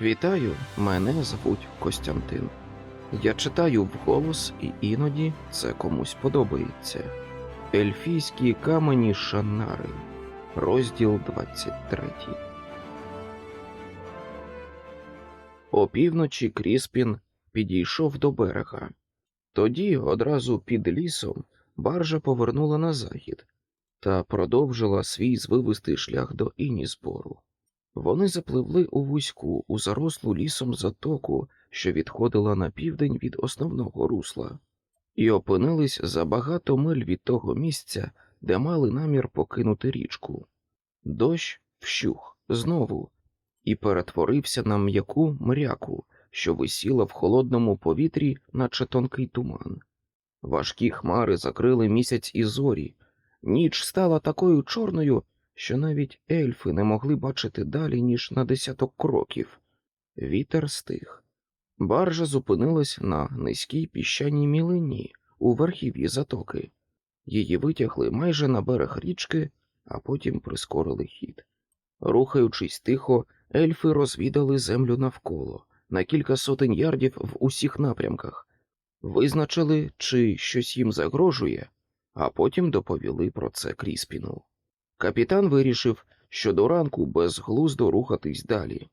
Вітаю, мене звуть Костянтин. Я читаю вголос, і іноді це комусь подобається. Ельфійські камені Шаннари, розділ 23. Опівночі Кріспін підійшов до берега. Тоді, одразу під лісом, баржа повернула на захід та продовжила свій звивистий шлях до Інісбору. Вони запливли у вузьку, у зарослу лісом затоку, що відходила на південь від основного русла, і опинились за багато миль від того місця, де мали намір покинути річку. Дощ вщух знову і перетворився на м'яку мряку, що висіла в холодному повітрі, наче тонкий туман. Важкі хмари закрили місяць і зорі, ніч стала такою чорною, навіть ельфи не могли бачити далі, ніж на десяток кроків. Вітер стих. Баржа зупинилась на низькій піщаній мілині у верхів'ї затоки. Її витягли майже на берег річки, а потім прискорили хід. Рухаючись тихо, ельфи розвідали землю навколо на кілька сотень ярдів в усіх напрямках, визначили, чи щось їм загрожує, а потім доповіли про це Кріспіну. Капітан вирішив, що до ранку безглуздо рухатись далі.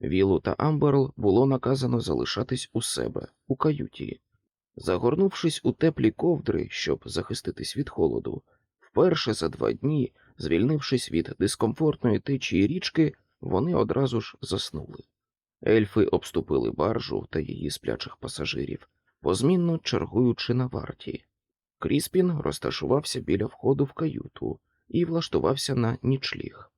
Вілу та Амберл було наказано залишатись у себе, у каюті. Загорнувшись у теплі ковдри, щоб захиститись від холоду, вперше за два дні, звільнившись від дискомфортної течії річки, вони одразу ж заснули. Ельфи обступили баржу та її сплячих пасажирів, позмінно чергуючи на варті. Кріспін розташувався біля входу в каюту і влаштувався на нічліг.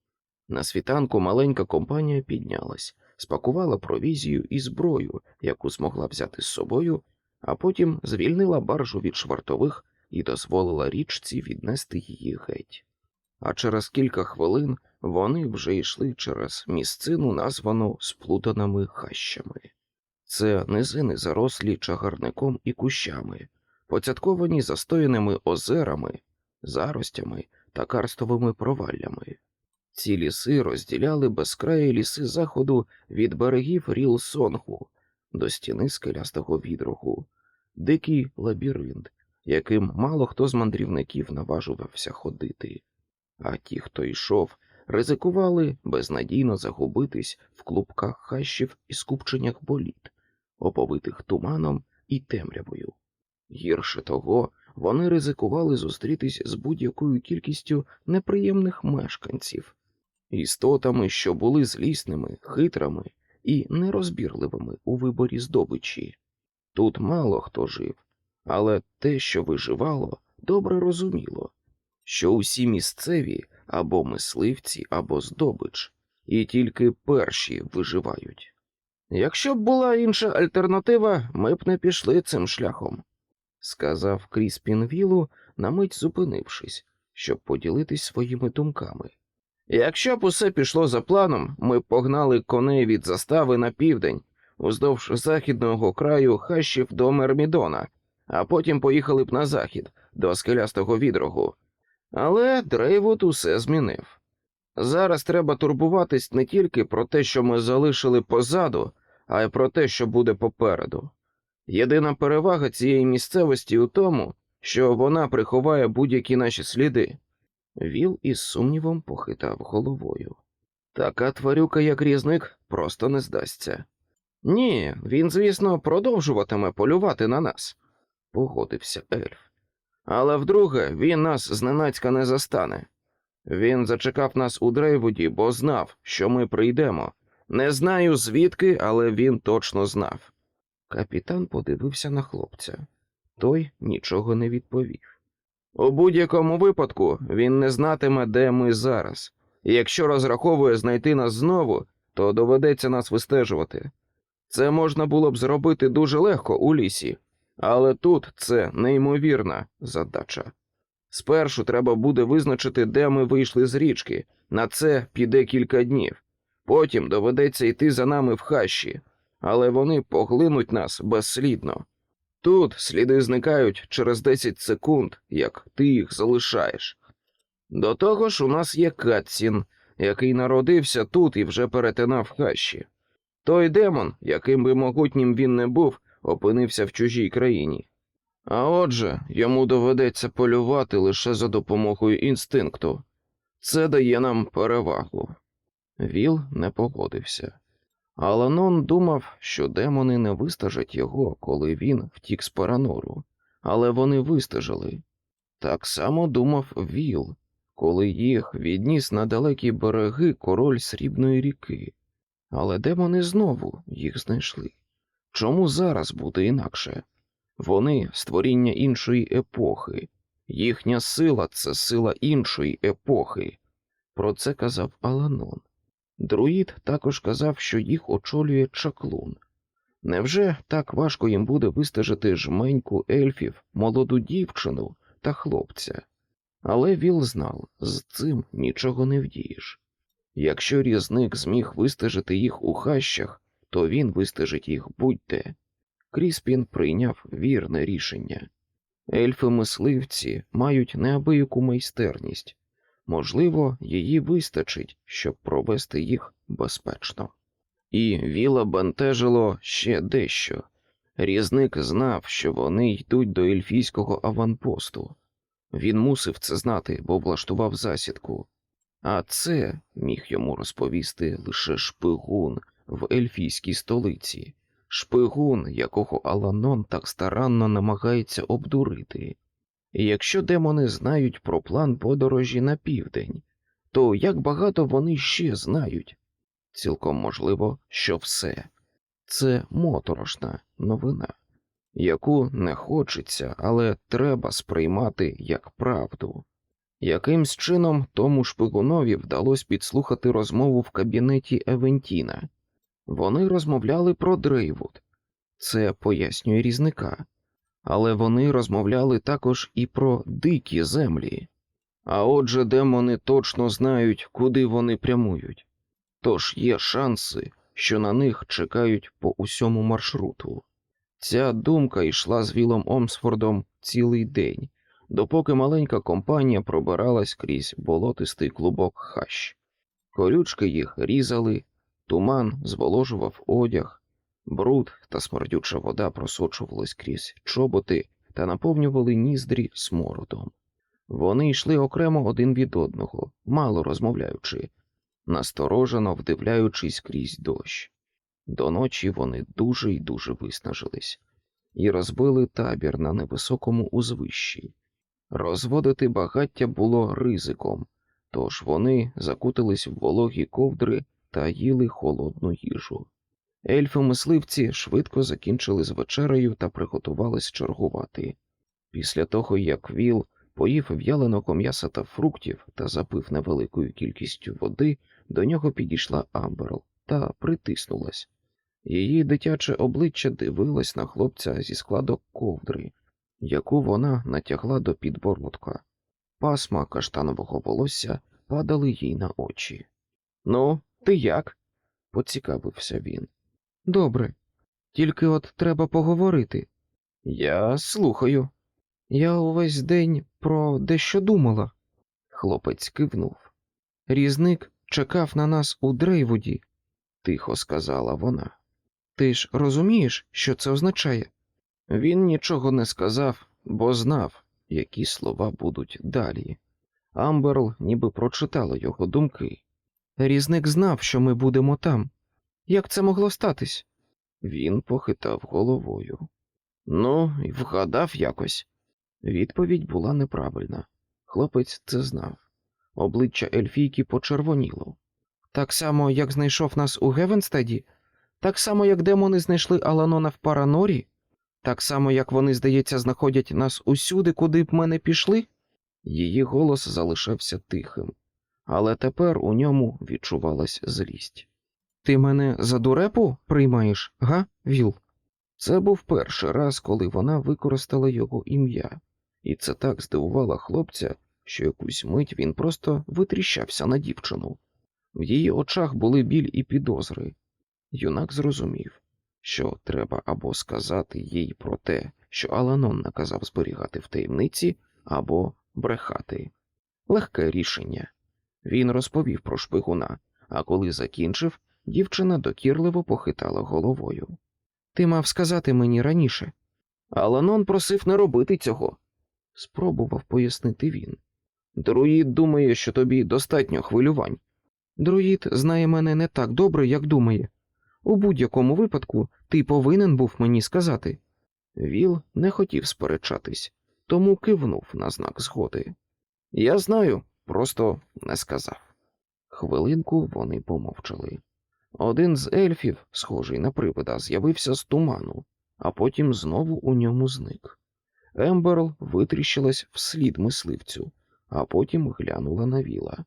На світанку маленька компанія піднялась, спакувала провізію і зброю, яку змогла взяти з собою, а потім звільнила баржу від швартових і дозволила річці віднести її геть. А через кілька хвилин вони вже йшли через місцину, названу сплутаними хащами. Це низини зарослі чагарником і кущами, поцятковані застояними озерами, заростями та карстовими проваллями. Ці ліси розділяли безкраї ліси заходу від берегів Ріл-Сонгу до стіни скелястого відрогу, дикий лабіринт, яким мало хто з мандрівників наважувався ходити. А ті, хто йшов, ризикували безнадійно загубитись в клубках хащів і скупченнях боліт, оповитих туманом і темрявою. Гірше того, вони ризикували зустрітись з будь-якою кількістю неприємних мешканців, істотами, що були злісними, хитрими і нерозбірливими у виборі здобичі. Тут мало хто жив, але те, що виживало, добре розуміло, що усі місцеві або мисливці, або здобич, і тільки перші виживають. Якщо б була інша альтернатива, ми б не пішли цим шляхом сказав Кріспін Вілу, на мить зупинившись, щоб поділитись своїми думками. Якщо б усе пішло за планом, ми погнали коней від застави на південь, уздовж західного краю хащів до Мермідона, а потім поїхали б на захід, до скелястого відрогу. Але Дрейвуд усе змінив. Зараз треба турбуватись не тільки про те, що ми залишили позаду, а й про те, що буде попереду. Єдина перевага цієї місцевості у тому, що вона приховає будь-які наші сліди. Віл із сумнівом похитав головою. Така тварюка, як різник, просто не здасться. Ні, він, звісно, продовжуватиме полювати на нас, погодився ельф. Але вдруге, він нас зненацька не застане. Він зачекав нас у Дрейвуді, бо знав, що ми прийдемо. Не знаю звідки, але він точно знав. Капітан подивився на хлопця. Той нічого не відповів. У будь-якому випадку він не знатиме, де ми зараз, якщо розраховує знайти нас знову, то доведеться нас вистежувати. Це можна було б зробити дуже легко у лісі, але тут це неймовірна задача. Спершу треба буде визначити, де ми вийшли з річки. На це піде кілька днів. Потім доведеться йти за нами в хащі, але вони поглинуть нас безслідно. Тут сліди зникають через 10 секунд, як ти їх залишаєш. До того ж, у нас є Катсін, який народився тут і вже перетинав хащі. Той демон, яким би могутнім він не був, опинився в чужій країні. А отже, йому доведеться полювати лише за допомогою інстинкту. Це дає нам перевагу. Віл не погодився. Аланон думав, що демони не вистежать його, коли він втік з паранору, але вони вистежили. Так само думав Віл, коли їх відніс на далекі береги король срібної ріки. Але демони знову їх знайшли. Чому зараз буде інакше? Вони створіння іншої епохи, їхня сила це сила іншої епохи. Про це казав Аланон. Друїд також казав, що їх очолює чаклун. Невже так важко їм буде вистежити жменьку ельфів, молоду дівчину та хлопця? Але Віл знав, з цим нічого не вдієш. Якщо різник зміг вистежити їх у хащах, то він вистежить їх будь-де. Кріспін прийняв вірне рішення. Ельфи-мисливці мають неабияку майстерність, можливо, її вистачить, щоб провести їх безпечно. І Віла бентежило ще дещо. Різник знав, що вони йдуть до ельфійського аванпосту. Він мусив це знати, бо влаштував засідку. А це міг йому розповісти лише шпигун в ельфійській столиці, шпигун, якого Аланон так старанно намагається обдурити. Якщо демони знають про план подорожі на південь, то як багато вони ще знають? Цілком можливо, що все. Це моторошна новина, яку не хочеться, але треба сприймати як правду. Якимсь чином тому шпигунові вдалося підслухати розмову в кабінеті Евентіна. Вони розмовляли про Дрейвуд, це пояснює різника, але вони розмовляли також і про дикі землі. А отже, демони точно знають, куди вони прямують. Тож є шанси, що на них чекають по усьому маршруту. Ця думка йшла з Вілом Омсфордом цілий день, допоки маленька компанія пробиралась крізь болотистий клубок хащ. Колючки їх різали, туман зволожував одяг, бруд та смердюча вода просочувались крізь чоботи та наповнювали ніздрі смородом. Вони йшли окремо один від одного, мало розмовляючи, насторожено вдивляючись крізь дощ. До ночі вони дуже й дуже виснажились і розбили табір на невисокому узвищі. Розводити багаття було ризиком, тож вони закутились в вологі ковдри та їли холодну їжу. Ельфи-мисливці швидко закінчили з вечерею та приготувались чергувати. Після того, як Віл поїв в'яленого м'яса та фруктів та запив невеликою кількістю води, до нього підійшла Амберл та притиснулась. Її дитяче обличчя дивилось на хлопця зі складок ковдри, яку вона натягла до підбородка. Пасма каштанового волосся падали їй на очі. Ну, ти як? поцікавився він. Добре, тільки от треба поговорити. Я слухаю. Я увесь день про дещо думала. Хлопець кивнув. Різник чекав на нас у Дрейвуді, тихо сказала вона. Ти ж розумієш, що це означає? Він нічого не сказав, бо знав, які слова будуть далі. Амберл ніби прочитала його думки. Різник знав, що ми будемо там. Як це могло статись? Він похитав головою. Ну, і вгадав якось. Відповідь була неправильна. Хлопець це знав. Обличчя Ельфійки почервоніло. Так само, як знайшов нас у Гевенстеді, так само, як демони знайшли Аланона в Паранорі, так само, як вони, здається, знаходять нас усюди, куди б ми не пішли. Її голос залишався тихим, але тепер у ньому відчувалась злість. Ти мене за дурепу приймаєш, га, Віл? Це був перший раз, коли вона використала його ім'я, і це так здивувало хлопця, що якусь мить він просто витріщався на дівчину. В її очах були біль і підозри. Юнак зрозумів, що треба або сказати їй про те, що Аланон наказав зберігати в таємниці, або брехати. Легке рішення. Він розповів про шпигуна, а коли закінчив, Дівчина докірливо похитала головою. Ти мав сказати мені раніше. Аланон просив не робити цього, спробував пояснити він. Друїд думає, що тобі достатньо хвилювань. Друїд знає мене не так добре, як думає. У будь-якому випадку ти повинен був мені сказати. Віл не хотів сперечатись, тому кивнув на знак згоди. Я знаю, просто не сказав. Хвилинку вони помовчали. Один з ельфів, схожий на привида, з'явився з туману, а потім знову у ньому зник. Емберл витріщилась вслід мисливцю, а потім глянула на віла.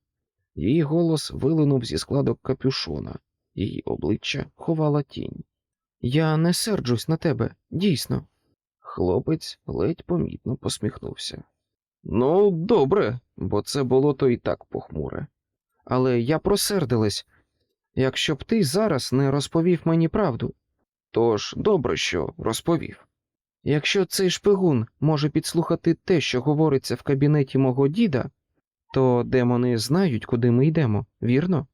Її голос вилинув зі складок капюшона, її обличчя ховала тінь. Я не серджусь на тебе, дійсно. Хлопець ледь помітно посміхнувся. Ну, добре, бо це було то і так похмуре. Але я просердилась, якщо б ти зараз не розповів мені правду. Тож добре, що розповів. Якщо цей шпигун може підслухати те, що говориться в кабінеті мого діда, то демони знають, куди ми йдемо, вірно?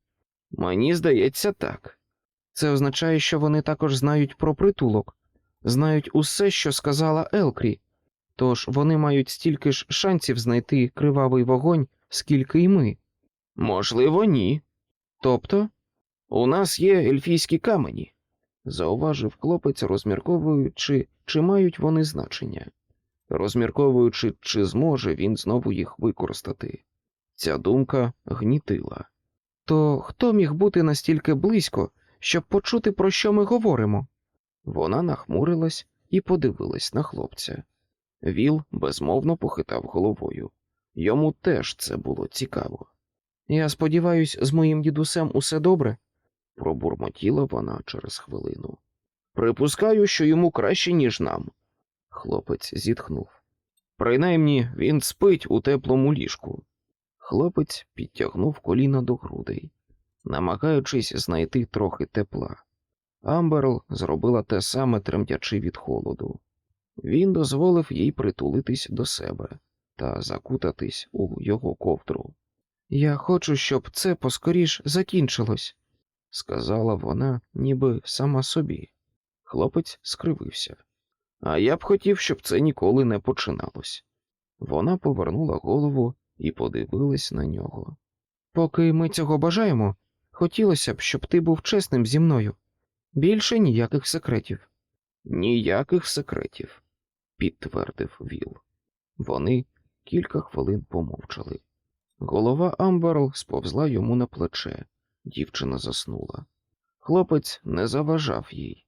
Мені здається, так. Це означає, що вони також знають про притулок, знають усе, що сказала Елкрі, тож вони мають стільки ж шансів знайти кривавий вогонь, скільки й ми. Можливо, ні. Тобто, у нас є ельфійські камені, зауважив хлопець, розмірковуючи, чи мають вони значення, розмірковуючи, чи зможе він знову їх використати. Ця думка гнітила. То хто міг бути настільки близько, щоб почути, про що ми говоримо? Вона нахмурилась і подивилась на хлопця. Віл безмовно похитав головою. Йому теж це було цікаво. Я сподіваюсь, з моїм дідусем усе добре, пробурмотіла вона через хвилину. Припускаю, що йому краще, ніж нам. Хлопець зітхнув. Принаймні він спить у теплому ліжку. Хлопець підтягнув коліна до грудей, намагаючись знайти трохи тепла. Амберл зробила те саме тремтячи від холоду. Він дозволив їй притулитись до себе та закутатись у його ковдру. Я хочу, щоб це поскоріш закінчилось, сказала вона, ніби сама собі. Хлопець скривився. А я б хотів, щоб це ніколи не починалось. Вона повернула голову і подивилась на нього. Поки ми цього бажаємо, хотілося б, щоб ти був чесним зі мною. Більше ніяких секретів. Ніяких секретів, підтвердив Віл. Вони кілька хвилин помовчали. Голова Амберл сповзла йому на плече. Дівчина заснула. Хлопець не заважав їй,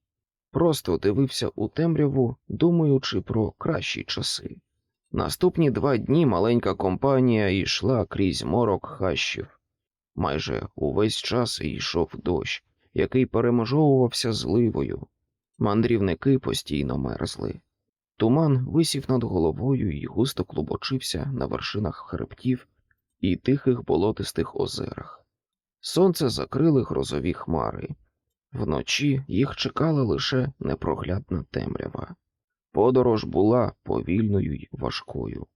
просто дивився у темряву, думаючи про кращі часи. Наступні два дні маленька компанія йшла крізь морок хащів. Майже увесь час йшов дощ, який переможовувався зливою. Мандрівники постійно мерзли. Туман висів над головою і густо клубочився на вершинах хребтів і тихих болотистих озерах. Сонце закрили грозові хмари. Вночі їх чекала лише непроглядна темрява. Подорож була повільною й важкою.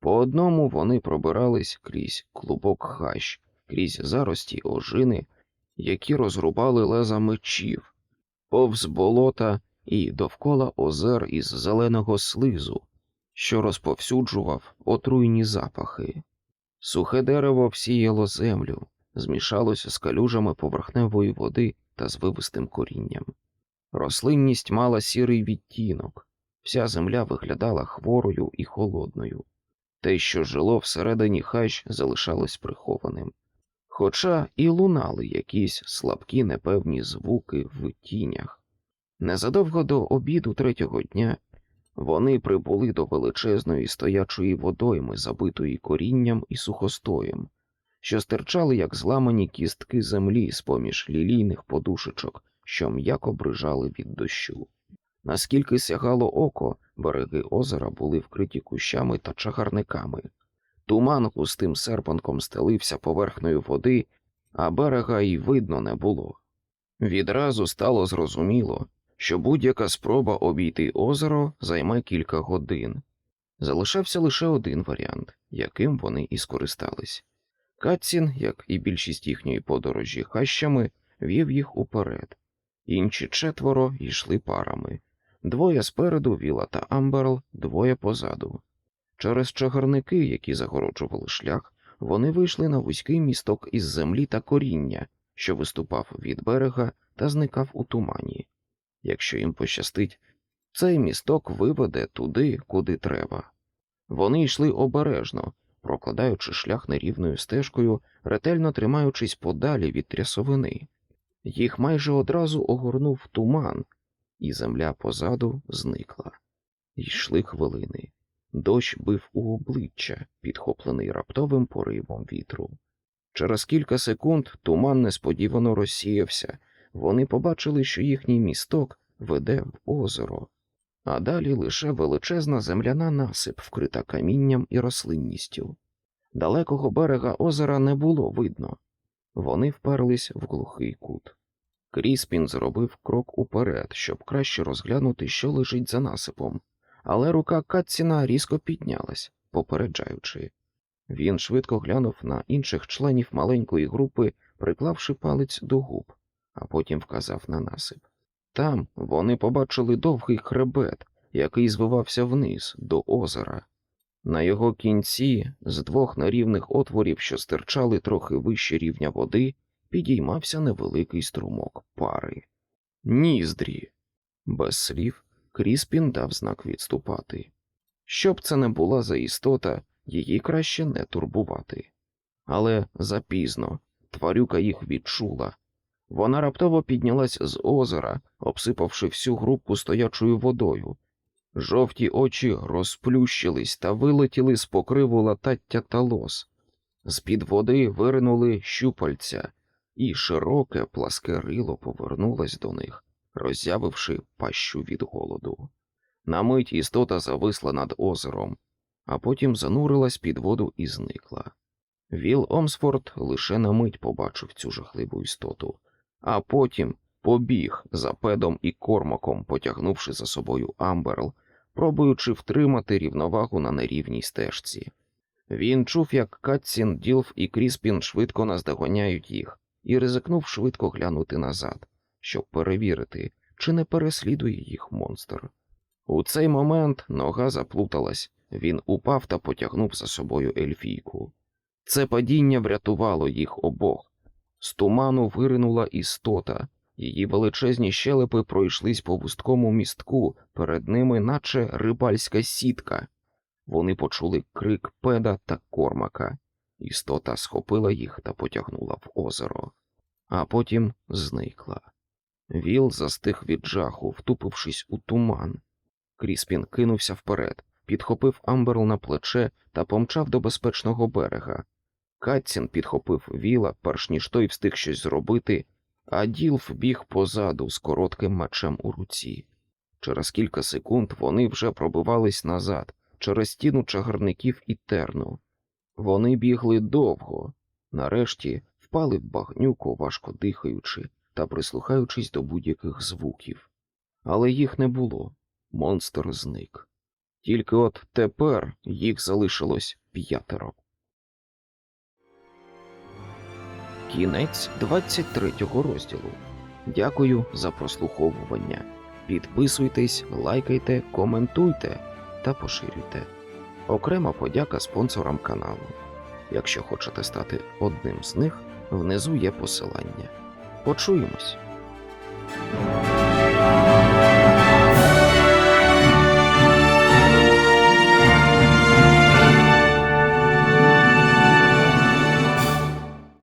По одному вони пробирались крізь клубок хащ, крізь зарості ожини, які розрубали леза мечів, повз болота і довкола озер із зеленого слизу, що розповсюджував отруйні запахи. Сухе дерево всіяло землю, змішалося з калюжами поверхневої води та звивистим корінням. Рослинність мала сірий відтінок, вся земля виглядала хворою і холодною. Те, що жило всередині хащ, залишалось прихованим. Хоча і лунали якісь слабкі непевні звуки в тінях. Незадовго до обіду третього дня вони прибули до величезної стоячої водойми, забитої корінням і сухостоєм, що стирчали, як зламані кістки землі з поміж лілійних подушечок, що м'яко брижали від дощу. Наскільки сягало око, береги озера були вкриті кущами та чагарниками. Туман густим серпанком стелився поверхнею води, а берега й видно не було. Відразу стало зрозуміло, що будь-яка спроба обійти озеро займе кілька годин. Залишався лише один варіант, яким вони і скористались. Катсін, як і більшість їхньої подорожі хащами, вів їх уперед. Інші четверо йшли парами. Двоє спереду Віла та Амберл, двоє позаду. Через чагарники, які загороджували шлях, вони вийшли на вузький місток із землі та коріння, що виступав від берега та зникав у тумані. Якщо їм пощастить, цей місток виведе туди, куди треба. Вони йшли обережно, прокладаючи шлях нерівною стежкою, ретельно тримаючись подалі від трясовини. Їх майже одразу огорнув туман, і земля позаду зникла. Йшли хвилини. Дощ бив у обличчя, підхоплений раптовим поривом вітру. Через кілька секунд туман несподівано розсіявся. Вони побачили, що їхній місток веде в озеро, а далі лише величезна земляна насип, вкрита камінням і рослинністю. Далекого берега озера не було видно. Вони вперлись в глухий кут. Кріспін зробив крок уперед, щоб краще розглянути, що лежить за насипом, але рука Катціна різко піднялась, попереджаючи. Він швидко глянув на інших членів маленької групи, приклавши палець до губ, а потім вказав на насип. Там вони побачили довгий хребет, який звивався вниз до озера. На його кінці, з двох нерівних отворів, що стирчали трохи вище рівня води, підіймався невеликий струмок пари. Ніздрі. Без слів Кріспін дав знак відступати. Щоб це не була за істота, її краще не турбувати. Але запізно тварюка їх відчула. Вона раптово піднялась з озера, обсипавши всю групу стоячою водою. Жовті очі розплющились та вилетіли з покриву латаття та лос. З-під води виринули щупальця, і широке пласке рило повернулось до них, роззявивши пащу від голоду. На мить істота зависла над озером, а потім занурилась під воду і зникла. Віл Омсфорд лише на мить побачив цю жахливу істоту, а потім побіг за педом і кормаком, потягнувши за собою Амберл, пробуючи втримати рівновагу на нерівній стежці. Він чув, як Катсін, Ділф і Кріспін швидко наздоганяють їх, і ризикнув швидко глянути назад, щоб перевірити, чи не переслідує їх монстр. У цей момент нога заплуталась, він упав та потягнув за собою ельфійку. Це падіння врятувало їх обох. З туману виринула істота, її величезні щелепи пройшлись по вузькому містку, перед ними, наче рибальська сітка. Вони почули крик педа та кормака. Істота схопила їх та потягнула в озеро, а потім зникла. Віл застиг від жаху, втупившись у туман. Кріспін кинувся вперед, підхопив Амберл на плече та помчав до безпечного берега. Катцін підхопив віла, перш ніж той встиг щось зробити, а Ділф біг позаду з коротким мечем у руці. Через кілька секунд вони вже пробивались назад, через стіну чагарників і терну. Вони бігли довго, нарешті впали в багнюку, важко дихаючи та прислухаючись до будь-яких звуків. Але їх не було, монстр зник. Тільки от тепер їх залишилось п'ятеро. Кінець 23 розділу. Дякую за прослуховування. Підписуйтесь, лайкайте, коментуйте та поширюйте. Окрема подяка спонсорам каналу. Якщо хочете стати одним з них, внизу є посилання. Почуємось!